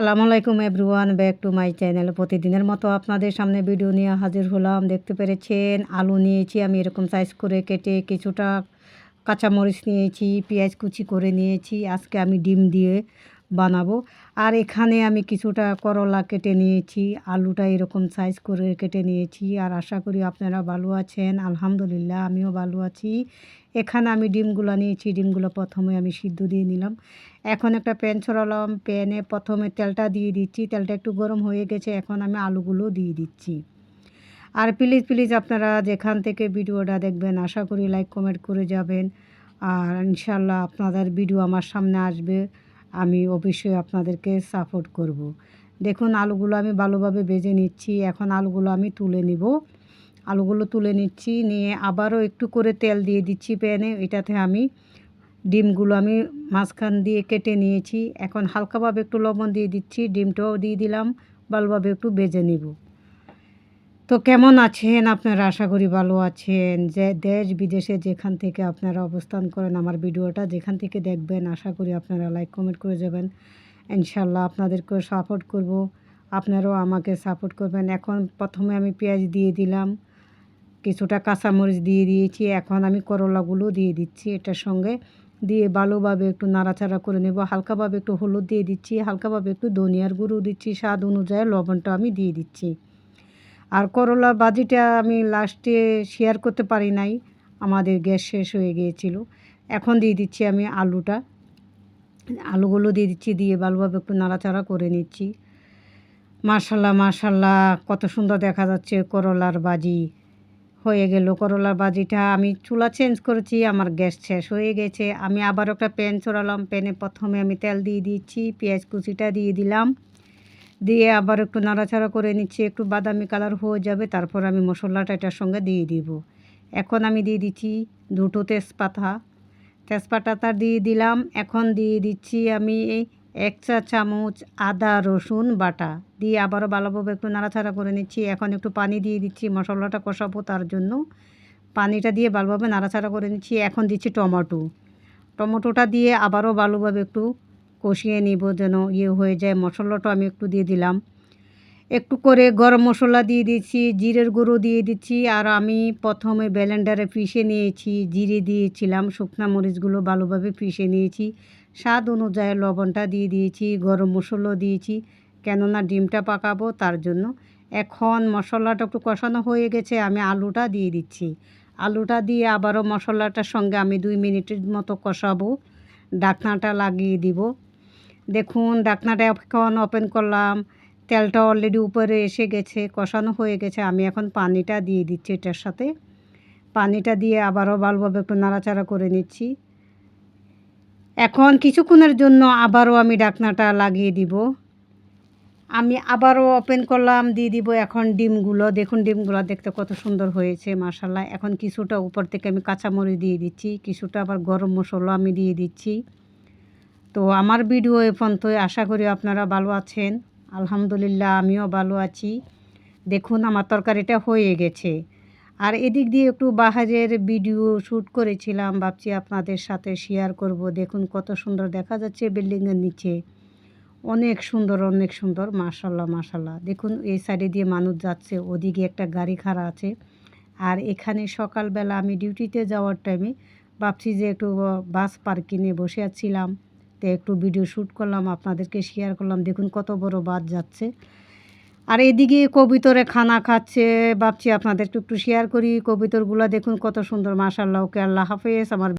আসসালামু আলাইকুম everyone, back to my channel. প্রতিদিনের মতো আপনাদের সামনে ভিডিও নিয়ে হাজির হলাম। দেখতে পেরেছেন, আলু নিয়েছি আমি, এরকম সাইজ করে কেটে কিছুটা কাঁচামরিচ নিয়েছি, পেঁয়াজ কুচি করে নিয়েছি। আজকে আমি ডিম দিয়ে বানাবো। আর এখানে আমি কিছুটা করলা কেটে নিয়েছি, আলুটা এরকম সাইজ করে কেটে নিয়েছি। আর আশা করি আপনারা ভালো আছেন, আলহামদুলিল্লাহ আমিও ভালো আছি। এখানে আমি ডিমগুলো নিয়েছি, ডিমগুলো প্রথমে আমি সিদ্ধ দিয়ে নিলাম। এখন একটা প্যান ছড়ালাম, প্যানে প্রথমে তেলটা দিয়ে দিচ্ছি, তেলটা একটু গরম হয়ে গেছে, এখন আমি আলুগুলো দিয়ে দিচ্ছি। আর প্লিজ প্লিজ আপনারা যেখান থেকে ভিডিওটা দেখবেন, আশা করি লাইক কমেন্ট করে যাবেন। আর ইনশাল্লাহ আপনাদের ভিডিও আমার সামনে আসবে। আমি অবশ্যই আপনাদেরকে সাপোর্ট করব। দেখুন, আলুগুলো আমি ভালোভাবে বেজে নিচ্ছি। এখন আলুগুলো আমি তুলে নিব। আলুগুলো তুলে নিচ্ছি, নিয়ে আবারও একটু করে তেল দিয়ে দিচ্ছি প্যানে। এটাতে আমি ডিমগুলো আমি মাঝখান দিয়ে কেটে নিয়েছি। এখন হালকাভাবে একটু লবণ দিয়ে দিচ্ছি। ডিমটাও দিয়ে দিলাম। ভালোভাবে একটু বেজে নিব। তো কেমন আছেন? আপনারা আশা করি ভালো আছেন। যে দেশ বিদেশে যেখান থেকে আপনারা অবস্থান করেন আমার ভিডিওটা যেখান থেকে দেখবেন, আশা করি আপনারা লাইক কমেন্ট করে যাবেন। ইনশাল্লাহ আপনাদেরকে সাপোর্ট করব। আপনারাও আমাকে সাপোর্ট করবেন। এখন প্রথমে আমি পেঁয়াজ দিয়ে দিলাম। কিছুটা কাঁচামরিচ দিয়ে দিয়েছি। এখন আমি করলাগুলো দিয়ে দিচ্ছি এটার সঙ্গে। দিয়ে ভালোভাবে একটু নাড়াচাড়া করে নেব। হালকাভাবে একটু হলুদ দিয়ে দিচ্ছি। হালকাভাবে একটু ধনিয়ার গুঁড়ো দিচ্ছি। স্বাদ অনুযায়ী লবণটা আমি দিয়ে দিচ্ছি। আর করলা বাজিটা আমি লাস্টে শেয়ার করতে পারি নাই। আমাদের গ্যাস শেষ হয়ে গিয়েছিল। এখন দিয়ে দিচ্ছি আমি আলুটা। আলুগুলো দিয়ে দিচ্ছি, দিয়ে ভালোভাবে একটু নাড়াচাড়া করে নিচ্ছি। মার্শাল্লাহ মার্শাল্লাহ কত সুন্দর দেখা যাচ্ছে করলার বাজি। হয়ে গেল করলার বাজিটা। আমি চুলা চেঞ্জ করেছি, আমার গ্যাস শেষ হয়ে গেছে। আমি আবার একটা প্যান চড়ালাম প্যানে প্রথমে আমি তেল দিয়ে দিচ্ছি, পেঁয়াজ কুচিটা দিয়ে দিলাম। দিয়ে আবার একটু নাড়াচাড়া করে নিচ্ছি, একটু বাদামি কালার হয়ে যাবে, তারপর আমি মশলাটা এটার সঙ্গে দিয়ে দিব। এখন আমি দিয়ে দিচ্ছি দুটো তেজপাতা। তেজপাতাটা দিয়ে দিলাম, এখন দিয়ে দিচ্ছি আমি এক চা চামচ আদা রসুন বাটা। দিয়ে আবারও ভালোভাবে একটু নাড়াচাড়া করে নিচ্ছি, এখন একটু পানি দিয়ে দিচ্ছি মশলাটা কষাবো তার জন্য। পানিটা দিয়ে ভালোভাবে নাড়াচাড়া করে নিচ্ছি, এখন দিচ্ছি টমেটো। টমেটোটা দিয়ে আবারও ভালোভাবে একটু কষিয়ে নিব যেন ইয়ে হয়ে যায়। মশলাটা আমি একটু দিয়ে দিলাম। একটু করে গরম মশলা দিয়ে দিচ্ছি, জিরের গুঁড়ো দিয়ে দিচ্ছি, আর আমি প্রথমে ব্যালেন্ডারে পিষে নিয়েছি, জিরে দিয়েছিলাম, শুকনো মরিচগুলো ভালোভাবে পিষে নিয়েছি। স্বাদ অনুযায়ী লবণটা দিয়ে দিয়েছি, গরম মশলা দিয়েছি, কেননা ডিমটা পাকাবো তার জন্য। এখন মশলাটা একটু কষানো হয়ে গেছে, আমি আলুটা দিয়ে দিচ্ছি। আলুটা দিয়ে আবারও মশলাটার সঙ্গে আমি দুই মিনিটের মতো কষাবো। ডাকনাটা লাগিয়ে দিব। দেখুন ডাকনাটা এখন ওপেন করলাম। তেলটা অলরেডি উপরে এসে গেছে, কষানো হয়ে গেছে। আমি এখন পানিটা দিয়ে দিচ্ছি এটার সাথে। পানিটা দিয়ে আবারও ভালোভাবে একটু নাড়াচাড়া করে নিচ্ছি। এখন কিছুক্ষণের জন্য আবারও আমি ডাকনাটা লাগিয়ে দিব। আমি আবারও ওপেন করলাম, দিয়ে দিব এখন ডিমগুলো। দেখুন, ডিমগুলো দেখতে কত সুন্দর হয়েছে মাসাল্লাহ এখন কিছুটা উপর থেকে আমি কাঁচামরিচ দিয়ে দিচ্ছি, কিছুটা আবার গরম মশলা আমি দিয়ে দিচ্ছি। তো আমার ভিডিও এ পর্যন্ত আশা করি আপনারা ভালো আছেন। আলহামদুলিল্লাহ, আমিও ভালো আছি। দেখুন, আমার তরকারিটা হয়ে গেছে। আর এদিক দিয়ে একটু বাহারের ভিডিও শ্যুট করেছিলাম। ভাবছি আপনাদের সাথে শেয়ার করব। দেখুন, কত সুন্দর দেখা যাচ্ছে বিল্ডিংয়ের নিচে। অনেক সুন্দর অনেক সুন্দর। মাশাল্লাহ মাশাল্লাহ। দেখুন, এই সাইডে দিয়ে মানুষ যাচ্ছে। ওদিকে একটা গাড়ি খাড়া আছে। আর এখানে সকালবেলা আমি ডিউটিতে যাওয়ার টাইমে ভাবছি যে একটু বাস পার্কিংয়ে বসে আছিলাম। তো একটু ভিডিও শ্যুট করলাম, আপনাদেরকে শেয়ার করলাম। দেখুন কত বড় বাদ যাচ্ছে। আর এদিকে কবিতরে খানা খাচ্ছে। ভাবছি আপনাদেরকে একটু শেয়ার করি কবিতরগুলো। দেখুন কত সুন্দর মাসাল্লাহ ওকে আল্লাহ হাফেজ। আমার